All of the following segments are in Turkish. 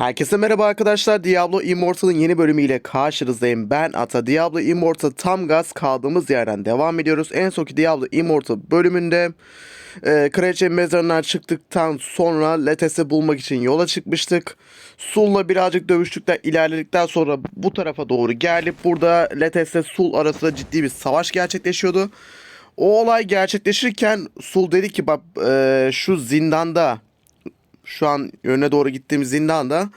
Herkese merhaba arkadaşlar. Diablo Immortal'ın yeni bölümüyle karşınızdayım. Ben Ata. Diablo Immortal tam gaz kaldığımız yerden devam ediyoruz. En sonki Diablo Immortal bölümünde e, Kraliçe mezarından çıktıktan sonra Letes'i bulmak için yola çıkmıştık. Sul'la birazcık dövüştükten ilerledikten sonra bu tarafa doğru gelip burada Letes'le Sul arasında ciddi bir savaş gerçekleşiyordu. O olay gerçekleşirken Sul dedi ki bak e, şu zindanda şu an yöne doğru gittiğimiz zindanda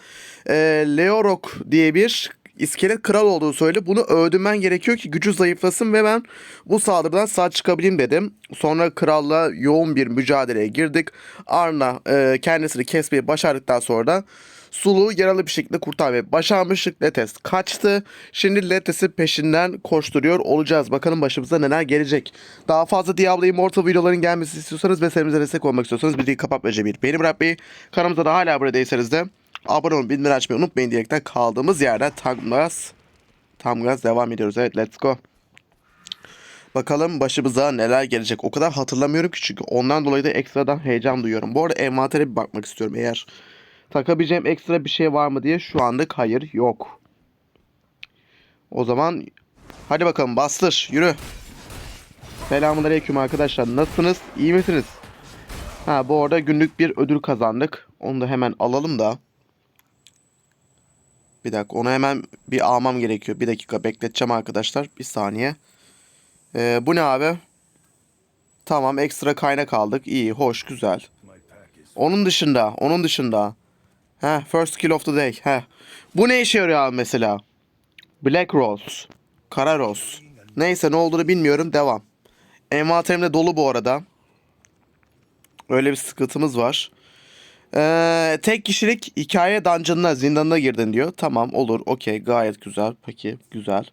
e, Leorok diye bir iskelet kral olduğunu söyle. Bunu öldürmen gerekiyor ki gücü zayıflasın ve ben bu saldırıdan sağ çıkabileyim dedim. Sonra kralla yoğun bir mücadeleye girdik. Arna e, kendisini kesmeyi başardıktan sonra da Sulu yaralı bir şekilde kurtarmayı başarmıştık. Letes kaçtı. Şimdi Letes'i peşinden koşturuyor olacağız. Bakalım başımıza neler gelecek. Daha fazla Diablo Immortal videoların gelmesini istiyorsanız ve serimize destek olmak istiyorsanız bildiği kapatmaca bir beğeni bırakmayı. Kanalımıza da hala değilseniz de abone olun bildirim açmayı unutmayın diyerekten kaldığımız yerden tam gaz, tam gaz devam ediyoruz. Evet let's go. Bakalım başımıza neler gelecek. O kadar hatırlamıyorum ki çünkü ondan dolayı da ekstradan heyecan duyuyorum. Bu arada envantere bir bakmak istiyorum eğer takabileceğim ekstra bir şey var mı diye şu anlık hayır yok. O zaman hadi bakalım bastır yürü. Selamünaleyküm arkadaşlar. Nasılsınız? İyi misiniz? Ha bu arada günlük bir ödül kazandık. Onu da hemen alalım da. Bir dakika onu hemen bir almam gerekiyor. Bir dakika bekleteceğim arkadaşlar. Bir saniye. Ee, bu ne abi? Tamam ekstra kaynak aldık. İyi, hoş, güzel. Onun dışında, onun dışında. Heh, first kill of the day. Heh. Bu ne işe yarıyor abi mesela? Black Rose. Kara Rose. Neyse ne olduğunu bilmiyorum. Devam. Envanterimde dolu bu arada. Öyle bir sıkıntımız var. Ee, tek kişilik hikaye dungeon'ına zindanına girdin diyor. Tamam olur okey gayet güzel. Peki güzel.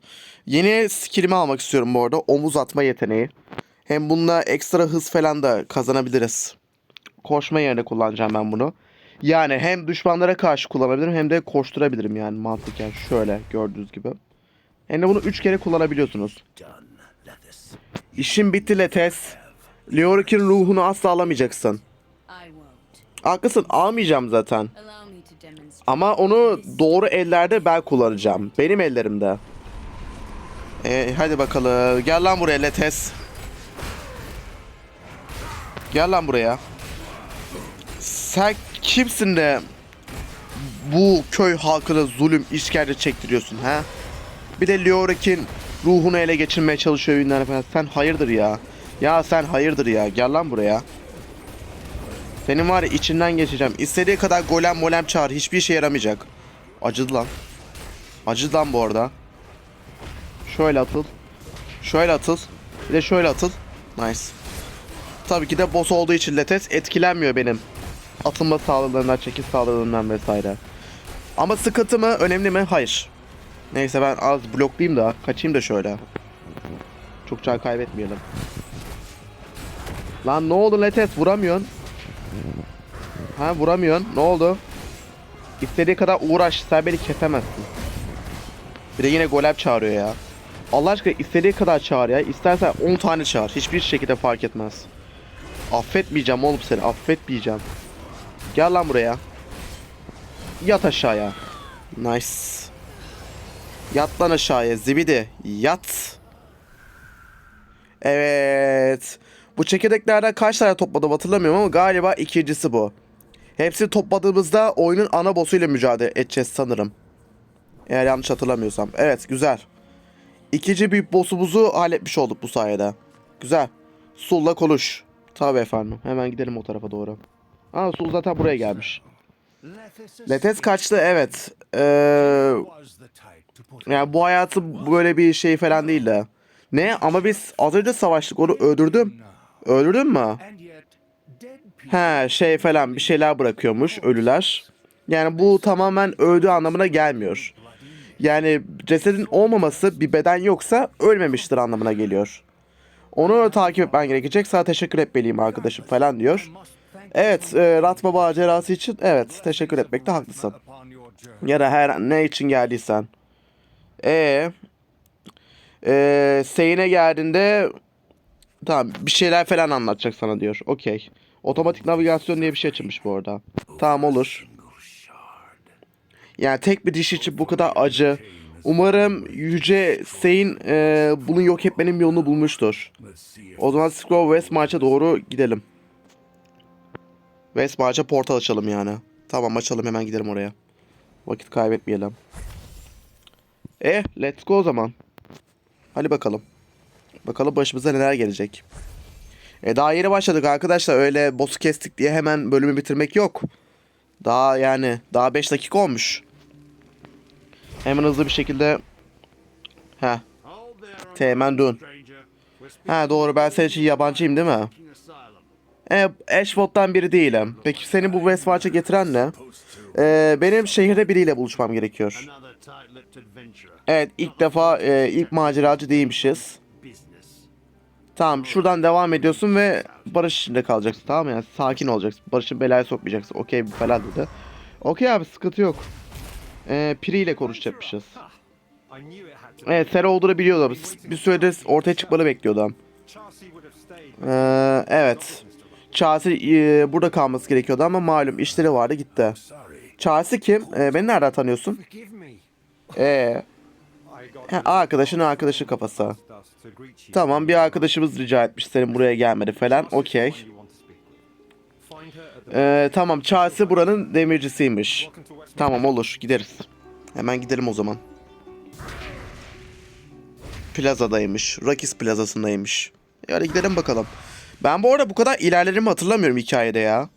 Yeni skillimi almak istiyorum bu arada. Omuz atma yeteneği. Hem bununla ekstra hız falan da kazanabiliriz. Koşma yerine kullanacağım ben bunu. Yani hem düşmanlara karşı kullanabilirim hem de koşturabilirim yani mantıken şöyle gördüğünüz gibi. Hem de bunu 3 kere kullanabiliyorsunuz. İşin bitti Letes. Leoric'in ruhunu asla alamayacaksın. Haklısın almayacağım zaten. Ama onu doğru ellerde ben kullanacağım. Benim ellerimde. Ee, hadi bakalım. Gel lan buraya Letes. Gel lan buraya. Sen kimsin de bu köy halkına zulüm, işkence çektiriyorsun ha? Bir de Leoric'in ruhunu ele geçirmeye çalışıyor binler falan. Sen hayırdır ya? Ya sen hayırdır ya? Gel lan buraya. Senin var içinden geçeceğim. İstediği kadar golem molem çağır. Hiçbir işe yaramayacak. Acıdı lan. Acıdı lan bu arada. Şöyle atıl. Şöyle atıl. Bir de şöyle atıl. Nice. Tabii ki de boss olduğu için Letes etkilenmiyor benim. Atılma sağlığından, çekiş sağlığından vesaire. Ama sıkıntı mı? Önemli mi? Hayır. Neyse ben az bloklayayım da kaçayım da şöyle. Çok can kaybetmeyelim. Lan ne oldu Letes? Vuramıyorsun. Ha vuramıyorsun. Ne oldu? İstediği kadar uğraş. Sen beni kesemezsin. Bir de yine golem çağırıyor ya. Allah aşkına istediği kadar çağır ya. İstersen 10 tane çağır. Hiçbir şekilde fark etmez. Affetmeyeceğim oğlum seni. Affetmeyeceğim. Gel lan buraya. Yat aşağıya. Nice. Yat lan aşağıya. Zibidi. Yat. Evet. Bu çekirdeklerden kaç tane topladım hatırlamıyorum ama galiba ikincisi bu. Hepsini topladığımızda oyunun ana boss'uyla mücadele edeceğiz sanırım. Eğer yanlış hatırlamıyorsam. Evet güzel. İkinci büyük boss'umuzu halletmiş olduk bu sayede. Güzel. Sul'la konuş. Tabi efendim. Hemen gidelim o tarafa doğru. Aa Sul zaten buraya gelmiş. Letes kaçtı evet. Ee, yani bu hayatı böyle bir şey falan değil de. Ne? Ama biz az önce savaştık onu öldürdüm. Öldürdün mü? He şey falan bir şeyler bırakıyormuş ölüler. Yani bu tamamen öldüğü anlamına gelmiyor. Yani cesedin olmaması bir beden yoksa ölmemiştir anlamına geliyor. Onu takip etmen gerekecek. Sana teşekkür etmeliyim arkadaşım falan diyor. Evet, e, Ratma macerası için evet teşekkür etmekte haklısın. Ya da her ne için geldiysen. E e, Seyine geldiğinde tamam bir şeyler falan anlatacak sana diyor. Okey. Otomatik navigasyon diye bir şey açılmış bu arada. Tamam olur. Yani tek bir diş için bu kadar acı. Umarım Yüce Sein e, bunu yok etmenin yolunu bulmuştur. O zaman Scroll West March'a doğru gidelim. West March'a portal açalım yani. Tamam açalım hemen gidelim oraya. Vakit kaybetmeyelim. Eh let's go o zaman. Hadi bakalım. Bakalım başımıza neler gelecek. E daha yeni başladık arkadaşlar. Öyle boss'u kestik diye hemen bölümü bitirmek yok. Daha yani daha 5 dakika olmuş. Hemen hızlı bir şekilde Ha, Teğmen dön. Ha doğru ben senin için yabancıyım değil mi? E, Ashford'dan biri değilim. Peki seni bu Westmarch'a getiren ne? E, benim şehirde biriyle buluşmam gerekiyor. Evet ilk defa e, ilk maceracı değilmişiz. Tamam şuradan devam ediyorsun ve barış içinde kalacaksın tamam mı? Yani sakin olacaksın. Barış'ın belaya sokmayacaksın. Okey falan dedi. Okey abi sıkıntı yok. Ee, Piri ile konuşacakmışız. Evet sen olduğunu biliyordum. Bir süredir ortaya çıkmanı bekliyordum. Ee, evet. Chelsea e, burada kalması gerekiyordu ama malum işleri vardı gitti. Chelsea kim? Ee, beni nereden tanıyorsun? Ee, ha, arkadaşın arkadaşın kafası. Tamam bir arkadaşımız rica etmiş senin buraya gelmedi falan. Okey. Ee, tamam Chelsea buranın demircisiymiş. Tamam olur gideriz. Hemen gidelim o zaman. Plazadaymış. Rakis plazasındaymış. E, Hadi gidelim bakalım. Ben bu arada bu kadar ilerlerimi hatırlamıyorum hikayede ya.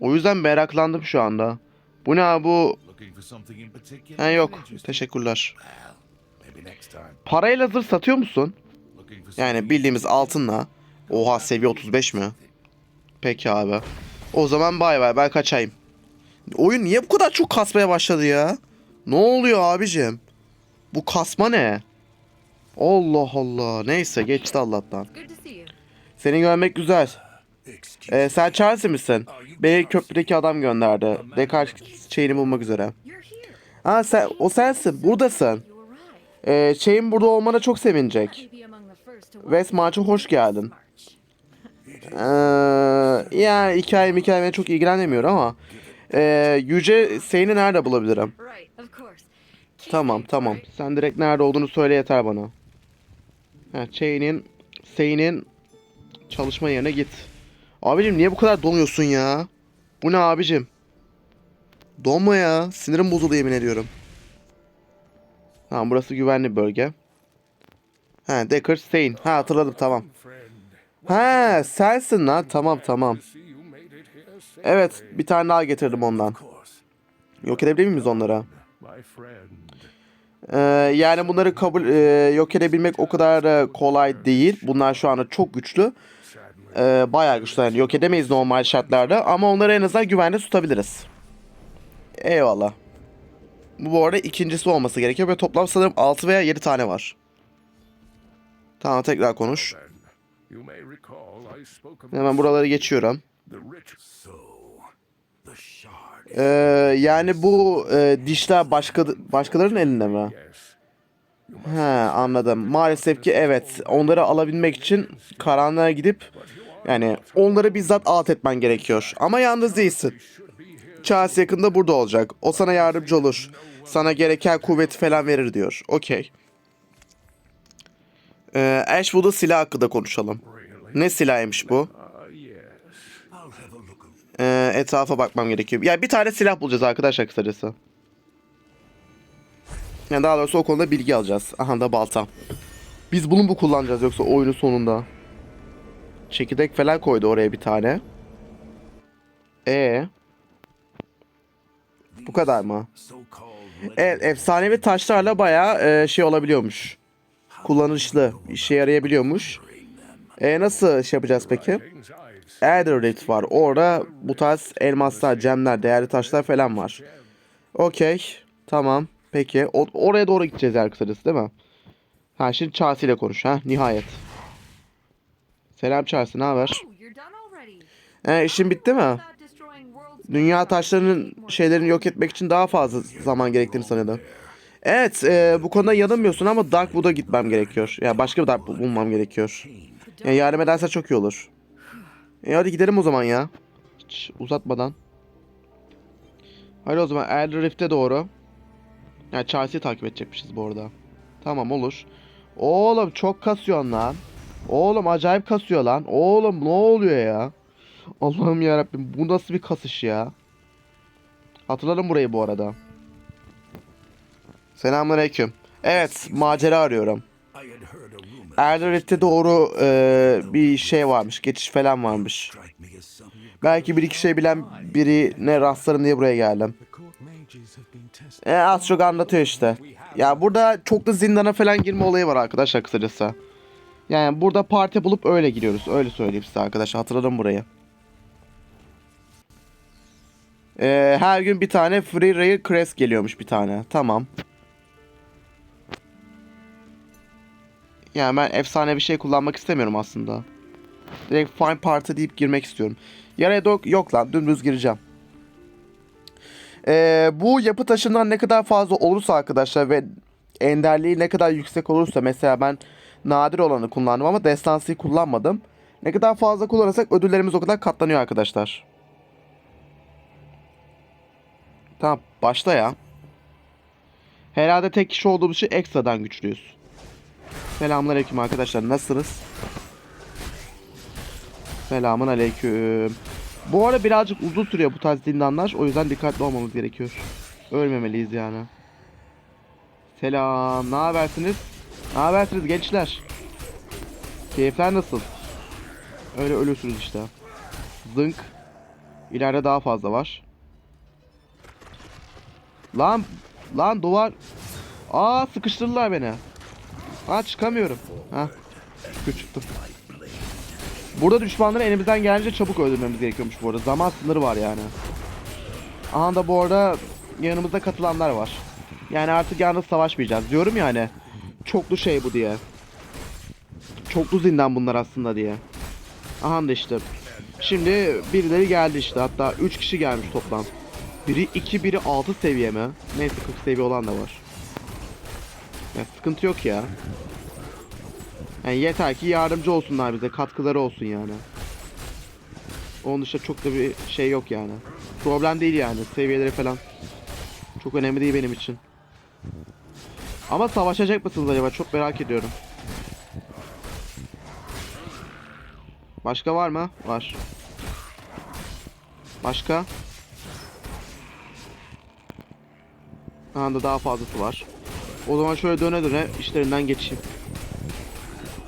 O yüzden meraklandım şu anda. Bu ne abi bu? Ha yok. Teşekkürler. Parayla zırh satıyor musun? Yani bildiğimiz altınla. Oha seviye 35 mi? Peki abi. O zaman bay bay ben kaçayım. Oyun niye bu kadar çok kasmaya başladı ya? Ne oluyor abicim? Bu kasma ne? Allah Allah. Neyse geçti Allah'tan. Seni görmek güzel. Ee, sen Chelsea misin? Beni köprüdeki adam gönderdi. Dekar şeyini bulmak üzere. Ha sen, o sensin. Buradasın. Ee, şeyin burada olmana çok sevinecek. West March'a hoş geldin. Ee, yani hikaye hikaye beni çok ilgilenmiyor ama ee, Yüce Seyni nerede bulabilirim? Tamam tamam. Sen direkt nerede olduğunu söyle yeter bana. Ha, Chain'in, Sey'nin çalışma yerine git. Abicim niye bu kadar donuyorsun ya? Bu ne abicim? Donma ya. Sinirim bozuldu yemin ediyorum. Tamam burası güvenli bölge. Ha Deckard Stein. Ha hatırladım tamam. Ha sensin lan. Tamam tamam. Evet bir tane daha getirdim ondan. Yok edebilir miyiz onlara? Ee, yani bunları kabul e, yok edebilmek o kadar da kolay değil. Bunlar şu anda çok güçlü. Ee, bayağı güçlü. Yani yok edemeyiz normal şartlarda ama onları en azından güvende tutabiliriz. Eyvallah. Bu bu arada ikincisi olması gerekiyor ve toplam sanırım 6 veya 7 tane var. Tamam tekrar konuş. Hemen buraları geçiyorum. Ee, yani bu e, dişler başka başkalarının elinde mi? He anladım. Maalesef ki evet. Onları alabilmek için karanlığa gidip yani onları bizzat alt etmen gerekiyor. Ama yalnız değilsin. Charles yakında burada olacak. O sana yardımcı olur. Sana gereken kuvveti falan verir diyor. Okey. Ee, Ashwood'un silah hakkında konuşalım. Ne silahıymış bu? Ee, etrafa bakmam gerekiyor. Ya bir tane silah bulacağız arkadaşlar kısacası. Yani daha doğrusu o konuda bilgi alacağız. Aha da balta. Biz bunu mu kullanacağız yoksa oyunun sonunda? Çekirdek falan koydu oraya bir tane. E Bu kadar mı? Evet efsanevi taşlarla bayağı e, şey olabiliyormuş. Kullanışlı. işe yarayabiliyormuş. E nasıl şey yapacağız peki? Aetherite var. Orada bu tarz elmaslar, gemler, değerli taşlar falan var. Okey. Tamam. Peki. O- oraya doğru gideceğiz yani kısacası değil mi? Ha şimdi Chelsea ile konuş ha. Nihayet. Selam Chelsea ne haber? Oh. E işin bitti mi? Dünya taşlarının şeylerini yok etmek için daha fazla zaman gerektiğini sanıyordum. Evet e, bu konuda yanılmıyorsun ama Darkwood'a gitmem gerekiyor. Ya başka bir Darkwood bulmam gerekiyor. Ya yardım ederse çok iyi olur. E hadi gidelim o zaman ya. Hiç uzatmadan. Hadi o zaman Elder Rift'e doğru. Ya Chelsea'yi takip edecekmişiz bu arada. Tamam olur. Oğlum çok kasıyorsun lan. Oğlum acayip kasıyor lan. Oğlum ne oluyor ya? Allah'ım yarabbim bu nasıl bir kasış ya? Hatırladım burayı bu arada. Selamünaleyküm. Evet macera arıyorum. I had heard a rumor Erderet'e doğru e, bir şey varmış. Geçiş falan varmış. Belki bir iki şey bilen birine rastlarım diye buraya geldim. E, az çok anlatıyor işte. Ya burada çok da zindana falan girme olayı var arkadaşlar kısacası. Yani burada parti bulup öyle giriyoruz. Öyle söyleyeyim size arkadaşlar. Hatırladım burayı. Ee, her gün bir tane Free Rare Crest geliyormuş bir tane. Tamam. Yani ben efsane bir şey kullanmak istemiyorum aslında. Direkt Fine Party deyip girmek istiyorum. Yaraya dok yok lan dümdüz gireceğim. Ee, bu yapı taşından ne kadar fazla olursa arkadaşlar ve enderliği ne kadar yüksek olursa mesela ben nadir olanı kullandım ama destansıyı kullanmadım. Ne kadar fazla kullanırsak ödüllerimiz o kadar katlanıyor arkadaşlar. Tamam başla ya. Herhalde tek kişi olduğumuz için ekstradan güçlüyüz. Selamünaleyküm arkadaşlar nasılsınız? Selamun aleyküm. Bu arada birazcık uzun sürüyor bu tarz zindanlar. O yüzden dikkatli olmamız gerekiyor. Ölmemeliyiz yani. Selam. Ne habersiniz? Ne habersiniz gençler? Keyifler nasıl? Öyle ölürsünüz işte. Zınk. İleride daha fazla var. Lan. Lan duvar. Aa sıkıştırdılar beni. Aa çıkamıyorum. Ha. Şükür çıktım. Burada düşmanları elimizden gelince çabuk öldürmemiz gerekiyormuş bu arada. Zaman sınırı var yani. Aha da bu arada yanımızda katılanlar var. Yani artık yalnız savaşmayacağız. Diyorum yani. Çoklu şey bu diye. Çoklu zindan bunlar aslında diye. Aha da işte. Şimdi birileri geldi işte. Hatta 3 kişi gelmiş toplam. Biri 2, biri 6 seviye mi? Neyse 40 seviye olan da var. Ya sıkıntı yok ya. Yani yeter ki yardımcı olsunlar bize, katkıları olsun yani. Onun dışında çok da bir şey yok yani. Problem değil yani, seviyeleri falan. Çok önemli değil benim için. Ama savaşacak mısınız acaba? Çok merak ediyorum. Başka var mı? Var. Başka? Anda daha fazlası var. O zaman şöyle döne döne işlerinden geçeyim.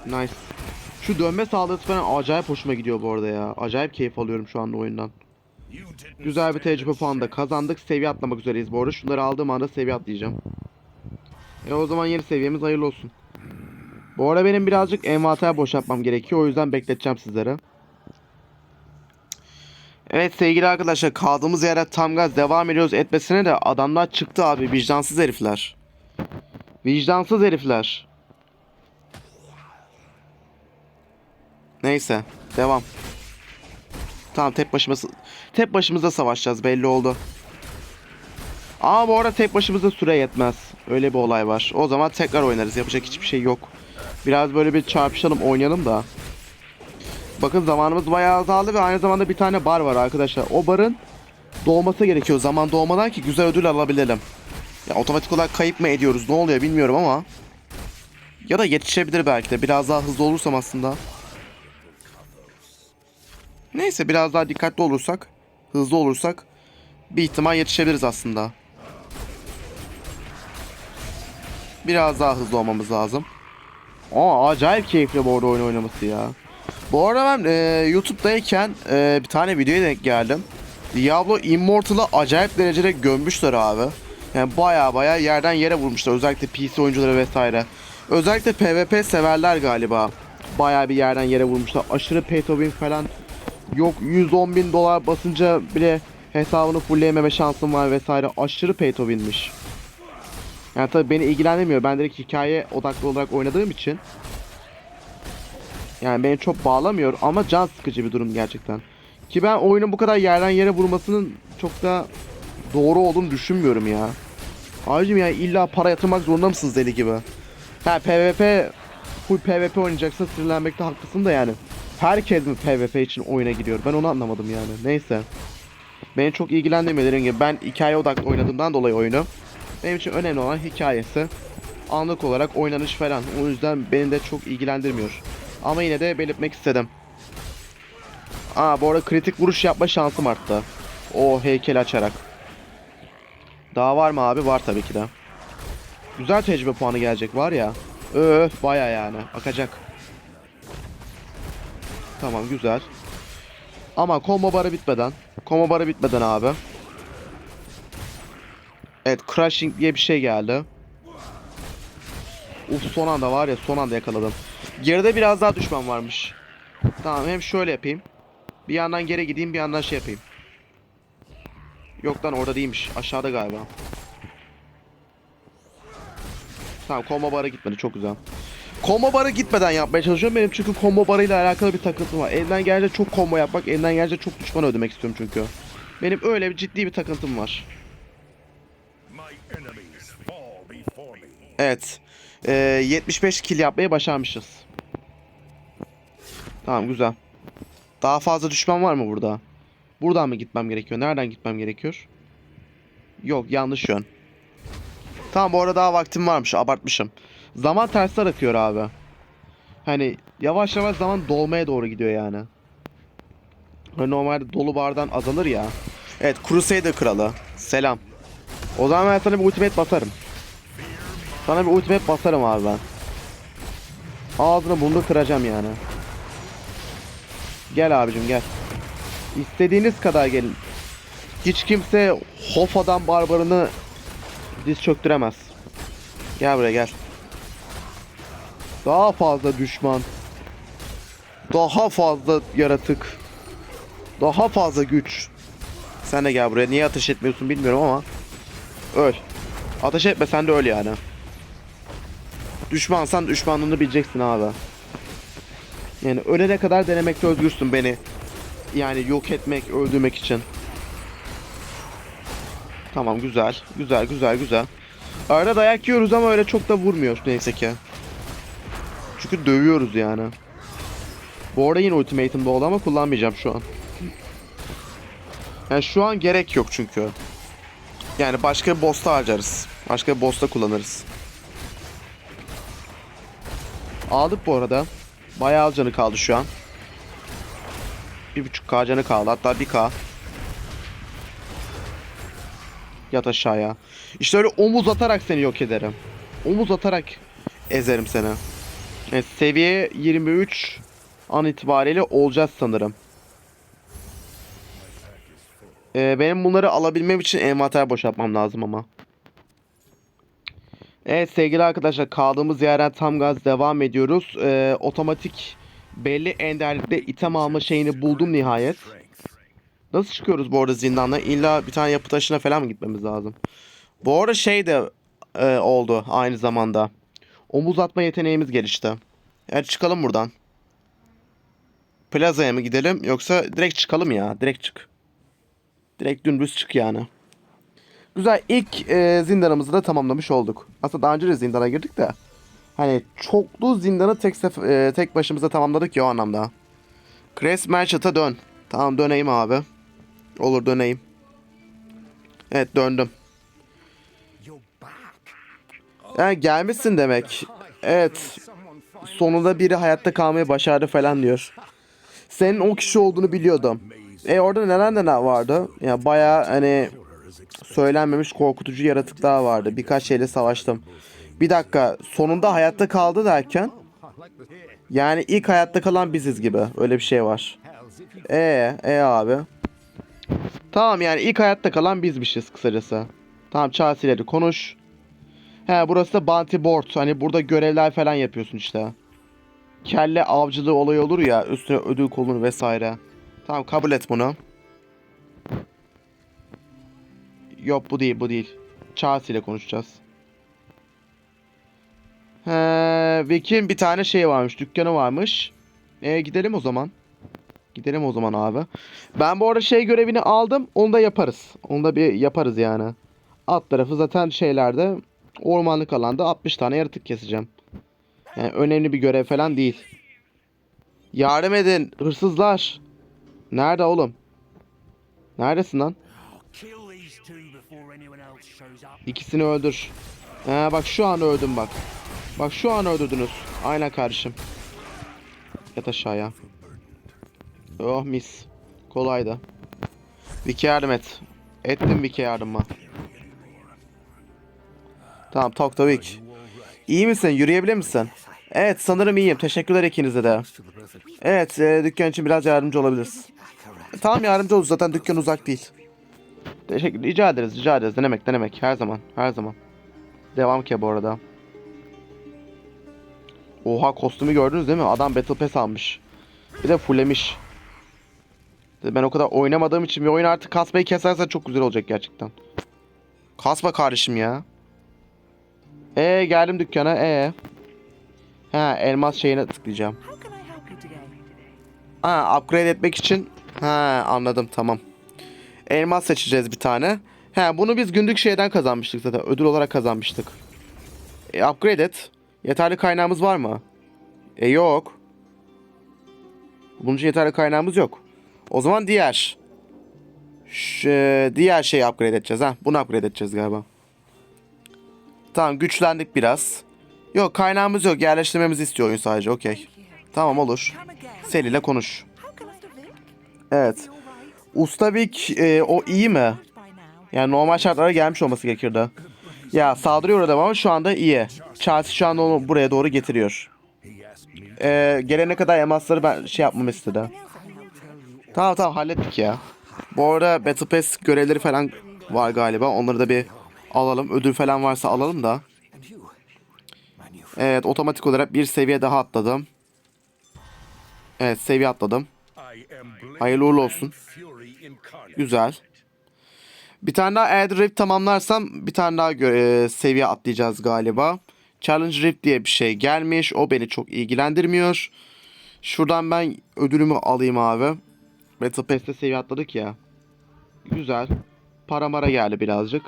Nice. Şu dönme saldırısı falan acayip hoşuma gidiyor bu arada ya. Acayip keyif alıyorum şu anda oyundan. Güzel bir tecrübe puanı da kazandık. Seviye atlamak üzereyiz bu arada. Şunları aldığım anda seviye atlayacağım. E o zaman yeni seviyemiz hayırlı olsun. Bu arada benim birazcık envanter boşaltmam gerekiyor. O yüzden bekleteceğim sizlere. Evet sevgili arkadaşlar kaldığımız yere tam gaz devam ediyoruz etmesine de adamlar çıktı abi vicdansız herifler. Vicdansız herifler. Neyse devam. Tamam tek başımıza tek başımıza savaşacağız belli oldu. Ama bu arada tek başımıza süre yetmez. Öyle bir olay var. O zaman tekrar oynarız. Yapacak hiçbir şey yok. Biraz böyle bir çarpışalım oynayalım da. Bakın zamanımız bayağı azaldı ve aynı zamanda bir tane bar var arkadaşlar. O barın doğması gerekiyor zaman doğmadan ki güzel ödül alabilelim. Ya otomatik olarak kayıp mı ediyoruz ne oluyor bilmiyorum ama. Ya da yetişebilir belki de biraz daha hızlı olursam aslında. Neyse biraz daha dikkatli olursak, hızlı olursak bir ihtimal yetişebiliriz aslında. Biraz daha hızlı olmamız lazım. Aa acayip keyifli bu arada oyun oynaması ya. Bu arada ben e, YouTube'dayken e, bir tane videoya denk geldim. Diablo Immortal'ı acayip derecede gömmüşler abi. Yani baya baya yerden yere vurmuşlar. Özellikle PC oyuncuları vesaire. Özellikle PvP severler galiba. Baya bir yerden yere vurmuşlar. Aşırı pay to win falan. Yok 110 bin dolar basınca bile hesabını fullleyememe şansım var vesaire. Aşırı pay to win'miş. Yani tabii beni ilgilendirmiyor. Ben direkt hikaye odaklı olarak oynadığım için. Yani beni çok bağlamıyor ama can sıkıcı bir durum gerçekten. Ki ben oyunun bu kadar yerden yere vurmasının çok da doğru olduğunu düşünmüyorum ya. Abicim yani illa para yatırmak zorunda mısınız deli gibi? Ha PvP full PvP oynayacaksa sinirlenmekte haklısın da yani. Herkes mi PvP için oyuna giriyor? Ben onu anlamadım yani. Neyse. Beni çok ilgilendirmiyor dediğim gibi. Ben hikaye odaklı oynadığımdan dolayı oyunu. Benim için önemli olan hikayesi. Anlık olarak oynanış falan. O yüzden beni de çok ilgilendirmiyor. Ama yine de belirtmek istedim. Aa bu arada kritik vuruş yapma şansım arttı. O heykel açarak. Daha var mı abi? Var tabii ki de. Güzel tecrübe puanı gelecek var ya. Öf baya yani. Akacak. Tamam güzel. Ama combo barı bitmeden. Combo barı bitmeden abi. Evet crushing diye bir şey geldi. Uf son anda var ya son anda yakaladım. Geride biraz daha düşman varmış. Tamam hem şöyle yapayım. Bir yandan geri gideyim bir yandan şey yapayım. Yok lan orada değilmiş. Aşağıda galiba. Tamam combo bara gitmedi çok güzel. Combo bara gitmeden yapmaya çalışıyorum benim çünkü combo barıyla alakalı bir takıntım var. Elinden gelince çok combo yapmak, elinden gelince çok düşman ödemek istiyorum çünkü. Benim öyle bir ciddi bir takıntım var. Evet. Ee, 75 kill yapmayı başarmışız. Tamam güzel. Daha fazla düşman var mı burada? Buradan mı gitmem gerekiyor? Nereden gitmem gerekiyor? Yok yanlış yön. Tamam bu arada daha vaktim varmış. Abartmışım. Zaman tersler akıyor abi. Hani yavaş yavaş zaman dolmaya doğru gidiyor yani. Hani normalde dolu bardan azalır ya. Evet Crusader kralı. Selam. O zaman ben sana bir ultimate basarım. Sana bir ultimate basarım abi ben. Ağzını burnunu kıracağım yani. Gel abicim gel. İstediğiniz kadar gelin. Hiç kimse Hofa'dan barbarını diz çöktüremez. Gel buraya gel. Daha fazla düşman. Daha fazla yaratık. Daha fazla güç. Sen de gel buraya. Niye ateş etmiyorsun bilmiyorum ama. Öl. Ateş etme sen de öl yani. Düşmansan düşmanlığını bileceksin abi. Yani ölene kadar denemekte özgürsün beni. Yani yok etmek, öldürmek için. Tamam güzel. Güzel güzel güzel. Arada dayak yiyoruz ama öyle çok da vurmuyor neyse ki. Çünkü dövüyoruz yani. Bu arada yine ultimate'ımda oldu ama kullanmayacağım şu an. Yani şu an gerek yok çünkü. Yani başka bir boss'ta harcarız. Başka bir boss'ta kullanırız. Aldık bu arada. Bayağı az canı kaldı şu an. Bir buçuk K canı kaldı. Hatta 1K. Yat aşağıya. İşte öyle omuz atarak seni yok ederim. Omuz atarak ezerim seni. Evet, seviye 23 an itibariyle olacağız sanırım. Ee, benim bunları alabilmem için envanter boşaltmam lazım ama. Evet sevgili arkadaşlar kaldığımız yerden tam gaz devam ediyoruz. Ee, otomatik belli enderlikte item alma şeyini buldum nihayet. Nasıl çıkıyoruz bu arada zindandan? İlla bir tane yapı taşına falan mı gitmemiz lazım? Bu arada şey de e, oldu aynı zamanda. Omuz atma yeteneğimiz gelişti. Hadi çıkalım buradan. Plazaya mı gidelim yoksa direkt çıkalım ya. Direkt çık. Direkt dümdüz çık yani. Güzel ilk e, zindanımızı da tamamlamış olduk. Aslında daha önce de zindana girdik de. Hani çoklu zindanı tek e, tek başımıza tamamladık ya o anlamda. Crest Merchant'a dön. Tamam döneyim abi. Olur döneyim. Evet döndüm. Yani gelmişsin demek. Evet. Sonunda biri hayatta kalmayı başardı falan diyor. Senin o kişi olduğunu biliyordum. E orada neler neler vardı? Ya baya hani söylenmemiş korkutucu yaratıklar vardı. Birkaç şeyle savaştım. Bir dakika sonunda hayatta kaldı derken yani ilk hayatta kalan biziz gibi. Öyle bir şey var. E e abi. Tamam yani ilk hayatta kalan bizmişiz kısacası. Tamam Chelsea'leri konuş. He burası da bounty board. Hani burada görevler falan yapıyorsun işte. Kelle avcılığı olayı olur ya üstüne ödül kolunu vesaire. Tamam kabul et bunu. Yok bu değil bu değil. Chelsea ile konuşacağız. He, Vic'in bir tane şey varmış. Dükkanı varmış. E gidelim o zaman. Gidelim o zaman abi. Ben bu arada şey görevini aldım. Onu da yaparız. Onu da bir yaparız yani. Alt tarafı zaten şeylerde ormanlık alanda 60 tane yaratık keseceğim. Yani önemli bir görev falan değil. Yardım edin hırsızlar. Nerede oğlum? Neredesin lan? İkisini öldür. Ha, bak şu an öldüm bak. Bak şu an öldürdünüz. Aynen kardeşim. Yat aşağıya. Oh mis. Kolaydı. Vike yardım et. Ettim Vike yardımı. Tamam talk to Vic. İyi misin? Yürüyebilir misin? Evet sanırım iyiyim. Teşekkürler ikinize de. Evet e, dükkan için biraz yardımcı olabiliriz. Tamam yardımcı oluruz zaten dükkan uzak değil. Teşekkür rica ederiz rica ederiz. Denemek denemek her zaman her zaman. Devam ki bu arada. Oha kostümü gördünüz değil mi? Adam Battle Pass almış. Bir de fullemiş. Ben o kadar oynamadığım için bir oyun artık kasmayı keserse çok güzel olacak gerçekten. Kasma kardeşim ya. E geldim dükkana. E. Ha elmas şeyine tıklayacağım. Ha upgrade etmek için. Ha anladım tamam. Elmas seçeceğiz bir tane. Ha bunu biz günlük şeyden kazanmıştık zaten. Ödül olarak kazanmıştık. E, upgrade et. Yeterli kaynağımız var mı? E yok. Bunun için yeterli kaynağımız yok. O zaman diğer. Şu, diğer şeyi upgrade edeceğiz ha. Bunu upgrade edeceğiz galiba. Tamam güçlendik biraz. Yok kaynağımız yok. Yerleştirmemizi istiyor oyun sadece. Okey. Tamam olur. Sel ile konuş. Evet. Ustabik e, o iyi mi? Yani normal şartlara gelmiş olması gerekirdi. Ya saldırıyor adam ama şu anda iyi. Chelsea şu anda onu buraya doğru getiriyor. He asked me E, gelene kadar elmasları ben şey yapmamı istedi. Tamam tamam hallettik ya. Bu arada Battle Pass görevleri falan var galiba. Onları da bir alalım. Ödül falan varsa alalım da. Evet otomatik olarak bir seviye daha atladım. Evet seviye atladım. Hayırlı uğurlu olsun. Güzel. Bir tane daha Add Rift tamamlarsam bir tane daha e, seviye atlayacağız galiba. Challenge Rift diye bir şey gelmiş. O beni çok ilgilendirmiyor. Şuradan ben ödülümü alayım abi. Battle Pass'te seviye atladık ya. Güzel. Para mara geldi birazcık.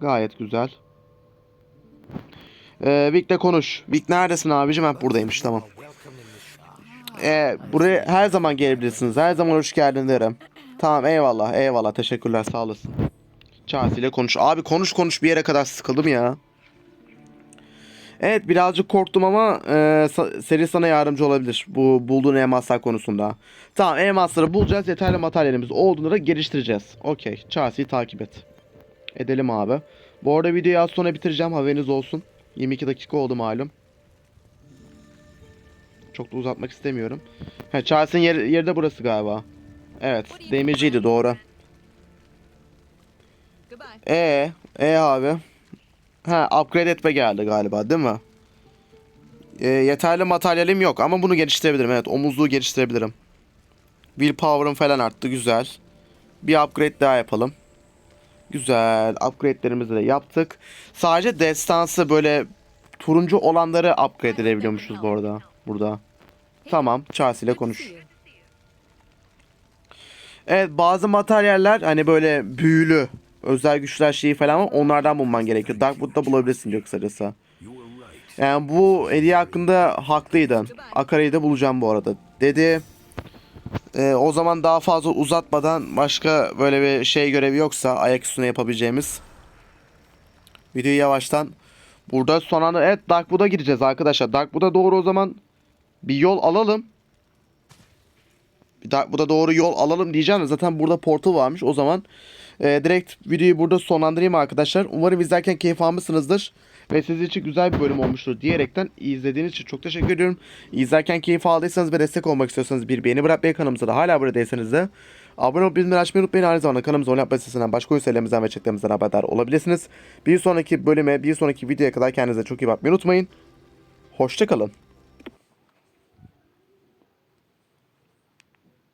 Gayet güzel. Ee, Vic'le konuş. Vic neredesin abicim? Ben buradaymış tamam. Ee, buraya her zaman gelebilirsiniz. Her zaman hoş geldin derim. Tamam eyvallah eyvallah teşekkürler sağ olasın. Chelsea ile konuş. Abi konuş konuş bir yere kadar sıkıldım ya. Evet birazcık korktum ama e, seri sana yardımcı olabilir. Bu bulduğun elmaslar konusunda. Tamam elmasları bulacağız. Yeterli materyalimiz olduğunda da geliştireceğiz. Okey. Chelsea'yi takip et. Edelim abi. Bu arada videoyu az sonra bitireceğim. Haberiniz olsun. 22 dakika oldu malum. Çok da uzatmak istemiyorum. Ha, Chelsea'nin yeri, yeri de burası galiba. Evet. Demirciydi doğru. E e abi. Ha upgrade etme geldi galiba değil mi? E, yeterli materyalim yok ama bunu geliştirebilirim. Evet omuzluğu geliştirebilirim. Willpower'ım falan arttı güzel. Bir upgrade daha yapalım. Güzel. Upgrade'lerimizi de yaptık. Sadece destansı böyle turuncu olanları upgrade edebiliyormuşuz bu arada. Burada. Tamam. Chelsea ile konuş. Evet bazı materyaller hani böyle büyülü özel güçler şeyi falan var onlardan bulman gerekiyor. Darkwood'da bulabilirsin diyor kısacası. Yani bu hediye hakkında haklıydın. Akara'yı da bulacağım bu arada dedi. Ee, o zaman daha fazla uzatmadan başka böyle bir şey görevi yoksa ayak üstüne yapabileceğimiz videoyu yavaştan burada son anda evet Darkwood'a gideceğiz arkadaşlar. Darkwood'a doğru o zaman bir yol alalım. Bir Darkwood'a doğru yol alalım diyeceğim de zaten burada portal varmış. O zaman e, direkt videoyu burada sonlandırayım arkadaşlar. Umarım izlerken keyif almışsınızdır. Ve sizin için güzel bir bölüm olmuştur diyerekten izlediğiniz için çok teşekkür ediyorum. İzlerken keyif aldıysanız ve destek olmak istiyorsanız bir beğeni bırakmayı kanalımıza da hala burada değilseniz de abone olup bildirimleri açmayı unutmayın. Aynı zamanda kanalımıza abone yapmayı sitesinden başka oyun serilerimizden ve çeklerimizden haberdar olabilirsiniz. Bir sonraki bölüme, bir sonraki videoya kadar kendinize çok iyi bakmayı unutmayın. Hoşçakalın.